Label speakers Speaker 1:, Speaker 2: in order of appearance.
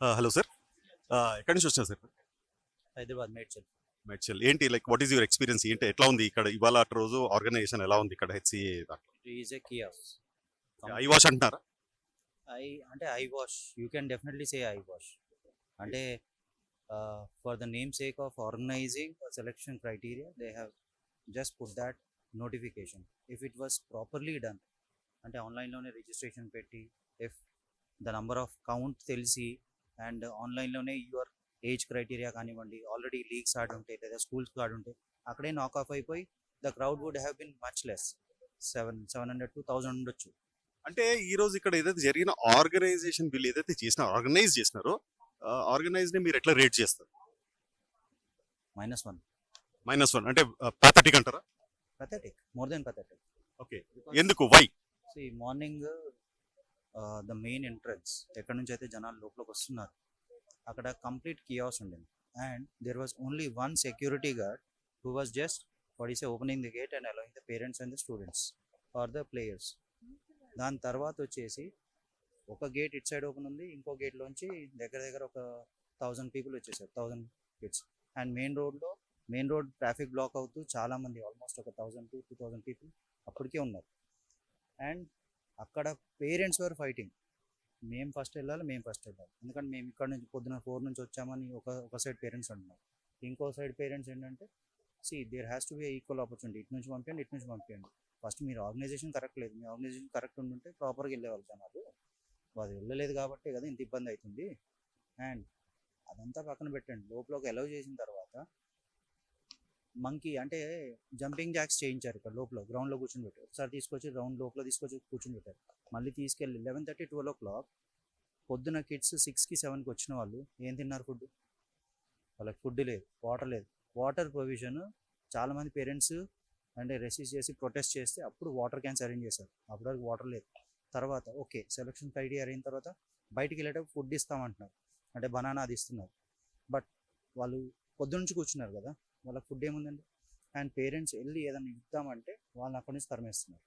Speaker 1: Hello sir ఎక్కడి నుంచి వచ్చినా సార్
Speaker 2: హైదరాబాద్ మేడ్చల్.
Speaker 1: మేడ్చల్. ఏంటి like what is your experience ఏంటి ఎట్లా ఉంది ఇక్కడ? ఇవాళ అటు రోజు ఆర్గనైజేషన్ ఎలా ఉంది ఇక్కడ హెచ్సిఏ ఐ వాష్ అంటున్నారా?
Speaker 2: ఐ అంటే eyewash you can definitely say eyewash అంటే for the namesake of organizing selection criteria they have just put that notification if it was properly done అంటే ఆన్లైన్లోనే రిజిస్ట్రేషన్ పెట్టి if the number of count తెలిసి and ఆన్లైన్లోనే your age criteria కానివ్వండి already leagues ఆడి ఉంటాయి లేదా స్కూల్స్ ఆడి ఉంటాయి అక్కడే నాక్ ఆఫ్ అయిపోయి the crowd would have been much less. Seven seven hundred to thousand ఉండొచ్చు.
Speaker 1: అంటే ఈ రోజు ఇక్కడ ఏదైతే జరిగిన ఆర్గనైజేషన్ బిల్ ఏదైతే చేసినారో ఆర్గనైజ్ చేసినారో ఆర్గనైజ్ని మీరు ఎట్లా రేట్ చేస్తారు?
Speaker 2: Minus one.
Speaker 1: మైనస్ వన్ అంటే పాథటిక్ అంటారా?
Speaker 2: Pathetic more than pathetic.
Speaker 1: Okay ఎందుకు? Why
Speaker 2: morning the main entrance ఎక్కడి నుంచి అయితే జనాలు లోపలికి వస్తున్నారు అక్కడ కంప్లీట్ కియాస్ ఉండింది. And there was only one security guard who was just what is opening the gate and allowing the parents and the students or the players దాని తర్వాత వచ్చేసి ఒక గేట్ ఇట్ సైడ్ ఓపెన్ ఉంది ఇంకో గేట్లోంచి దగ్గర దగ్గర ఒక థౌజండ్ పీపుల్ వచ్చేసారు థౌజండ్ కిడ్స్ అండ్ మెయిన్ రోడ్లో మెయిన్ రోడ్ ట్రాఫిక్ బ్లాక్ అవుతూ చాలామంది ఆల్మోస్ట్ ఒక thousand to two thousand people అప్పటికే ఉన్నారు. అండ్ అక్కడ పేరెంట్స్ వర్ ఫైటింగ్. మేము ఫస్ట్ వెళ్ళాలి మేము ఫస్ట్ వెళ్ళాలి. ఎందుకంటే మేము ఇక్కడ నుంచి పొద్దున ఫోర్ నుంచి వచ్చామని ఒక ఒక సైడ్ పేరెంట్స్ అంటున్నారు. ఇంకో సైడ్ పేరెంట్స్ ఏంటంటే see there has to be equal opportunity ఇటు నుంచి పంపించండి ఇటు నుంచి పంపించండి ఫస్ట్ మీరు ఆర్గనైజేషన్ కరెక్ట్ లేదు. మీ ఆర్గనైజేషన్ కరెక్ట్ ఉంటే ప్రాపర్గా వెళ్ళేవాళ్ళు జనాలు. అది వెళ్ళలేదు కాబట్టి కదా ఇంత ఇబ్బంది అవుతుంది. అండ్ అదంతా పక్కన పెట్టండి. లోపల ఒక అలౌ చేసిన తర్వాత మంకీ అంటే జంపింగ్ జాక్స్ చేయించారు ఇక్కడ లోపల గ్రౌండ్లో కూర్చొని పెట్టారు. ఒకసారి తీసుకొచ్చి రౌండ్ లోపల తీసుకొచ్చి కూర్చొని పెట్టారు. మళ్ళీ తీసుకెళ్ళి eleven thirty twelve o'clock పొద్దున కిడ్స్ సిక్స్కి సెవెన్కి వచ్చిన వాళ్ళు ఏం తిన్నారు ఫుడ్ వాళ్ళకి ఫుడ్ లేదు వాటర్ లేదు. వాటర్ ప్రొవిజన్ చాలామంది పేరెంట్స్ అంటే రెసిస్ట్ చేసి ప్రొటెస్ట్ చేస్తే అప్పుడు వాటర్ క్యాన్స్ అరేంజ్ చేశారు. అప్పటి వరకు వాటర్ లేదు. తర్వాత ఓకే సెలక్షన్ క్రైటీరియా అయిన తర్వాత బయటికి వెళ్ళేటప్పుడు ఫుడ్ ఇస్తామంటున్నారు. అంటే బనానా అది ఇస్తున్నారు. బట్ వాళ్ళు పొద్దునుంచి కూర్చున్నారు కదా. వాళ్ళకి ఫుడ్ ఏముందండి? అండ్ పేరెంట్స్ వెళ్ళి ఏదైనా ఇద్దామంటే వాళ్ళని అక్కడి నుంచి తరిమేస్తున్నారు.